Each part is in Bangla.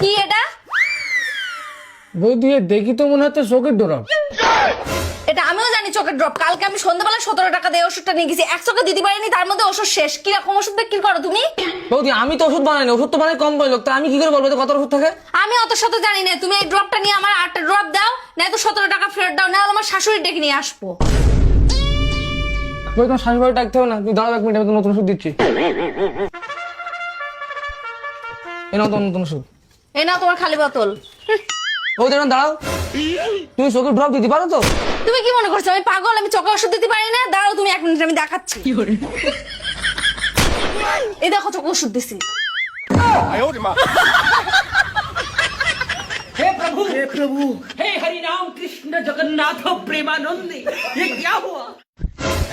কি এটা? বৌদি দেখি তো মনে হচ্ছে চোখের ডোরা এটা আমিও জানি চোখের ড্রপ। কালকে আমি সন্ধ্যাবেলা সতেরো টাকা দিয়ে ওষুধটা নিয়ে গেছি। এক চোখে দিতে পারিনি তার মধ্যে ওষুধ শেষ। কীরকম ওষুধ বিক্রি করো তুমি? বৌদি আমি তো ওষুধ বানাই না ওষুধ তো বানাই কম করে লোক। তা আমি কি করে বলব কত ওষুধ থাকে? আমি অত শত জানি না। তুমি এই ড্রপটা নিয়ে আমার আটটা ড্রপ দাও না তো সতেরো টাকা ফেরত দাও না আমার শাশুড়ি ডেকে নিয়ে আসব। বৌদি তোমার শাশুড়ি ডাকতে হবে না। তুমি দাঁড়াও এক মিনিট আমি নতুন ওষুধ দিচ্ছি। এই তোমার নতুন ওষুধ। এই নাও তোমার খালি বোতল হুঁ, বৌদি না দাঁড়াও তুমি চোখের ড্রপ দিতে পারো তো তুমি কি মনে করছো আমি পাগল আমি চোখে ওষুধ দিতে পারি না দাঁড়াও তুমি এক মিনিট আমি দেখাচ্ছি এই দেখো চোখে ওষুধ দিছি हे प्रभु हे प्रभु हे हरि राम कृष्ण जगन्नाथ प्रेमानंद ये क्या हुआ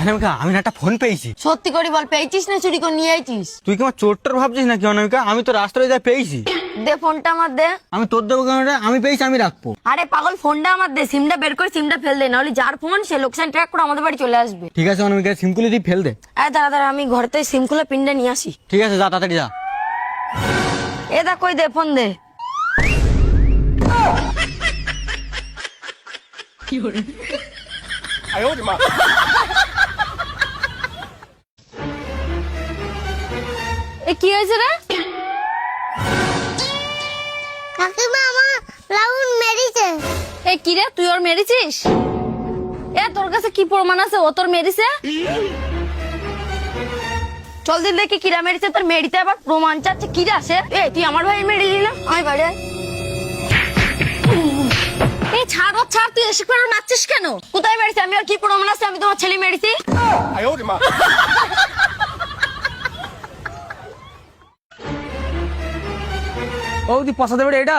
অনামিকা আমি না একটা ফোন পেয়েছি সত্যি করে বল পেয়েছিস না চুরি করে নিয়ে আইছিস তুই কি আমার চোরটার ভাবছিস নাকি অনামিকা আমি তো রাস্তায় যা পেয়েছি দে ফোনটা আমার দে। আমি তোর দেবো কেন রে? আমি পেয়েছি আমি রাখব। আরে পাগল ফোনটা আমার দে। সিমটা বের করে সিমটা ফেল দে নাহলে যার ফোন সে লোকেশন ট্র্যাক করে আমাদের বাড়ি চলে আসবে। ঠিক আছে অনামিকা সিম খুলে দিয়ে ফেল দে। আরে দাঁড়া দাঁড়া আমি ঘর থেকে সিম খুলে পিনটা নিয়ে আসি। ঠিক আছে যা তাড়াতাড়ি যা। এ দা কই দে ফোন দে। এ কি হয়েছে রে? কাকিমা আমার রাউন্ড মেরেছে। এ কি রে তুই ওর মেরেছিস? এ তোর কাছে কি প্রমাণ আছে? ও তোর মেরেছে? চল দিন দেখি কিরা মেরেছে তোর মেরিতে আবার প্রমাণ চাচ্ছে কিরা এ তুই আমার ভাই মেরে দিলি না আমি বাইরে এই ছাড় ও ছাড় তুই এসে করে নাচছিস কেন? কোথায় মেরেছে? আমি আর কি প্রমাণ আছে? আমি তোমার ছেলে মেরেছি। বৌদি পয়সা দেবে এটা?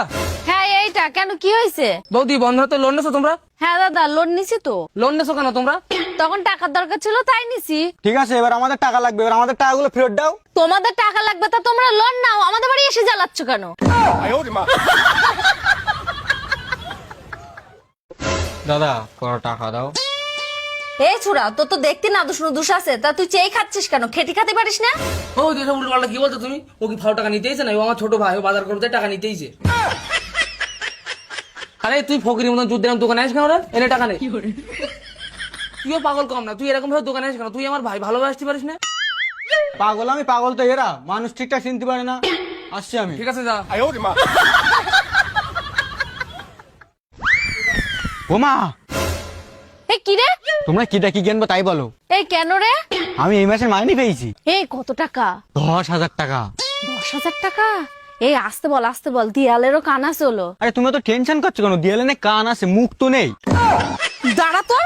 হ্যাঁ এইটা। কেন কি হয়েছে? বৌদি বন্ধ হাতে লোন নেছো তোমরা? হ্যাঁ দাদা লোন নিছি তো। লোন নেছো কেন তোমরা? তখন টাকার দরকার ছিল তাই নিছি। ঠিক আছে এবার আমাদের টাকা লাগবে। এবার আমাদের টাকাগুলো ফেরত দাও। তোমাদের টাকা লাগবে তা তোমরা লোন নাও। আমাদের বাড়ি এসে জ্বালাচ্ছ কেন? দাদা কত টাকা দাও। এই ছোড়া তোর তো দেখতে না দুষ দুষ আছে। তা তুই চেয়ে খাচ্ছিস কেন? খেতে খাতে পারিস না? উল্টো পাল্টা কি বলছো তুমি? ও কি ফাও টাকা নিতেইছে না ও আমার ছোট ভাই ও বাজার করতে টাকা নিতেইছে আরে তুই ফকিরের মতন দোকানে আসিস কেন রে? এনে টাকা নেই। তুইও পাগল কম না তুই এরকম ভাবে দোকানে আসিস কেন? তুই আমার ভাই ভালোবাসতে পারিস না? পাগল আমি পাগল তো এরা মানুষ ঠিকঠাক চিনতে পারে না। আসছি আমি। ঠিক আছে যা। ওমা এই কি রে? তোমরা কিটা কি কিনবো তাই বলো। এই কেন রে? আমি এই মাসের মাইনে পেয়েছি। এই কত টাকা? দশ হাজার টাকা। দশ হাজার টাকা? এই আসতে বল আসতে বল দিয়ালেরও আছে হলো। আরে তুমি তো টেনশন করছ কেন? দিয়ালে কান আছে মুখ তো নেই। দাঁড়া তো।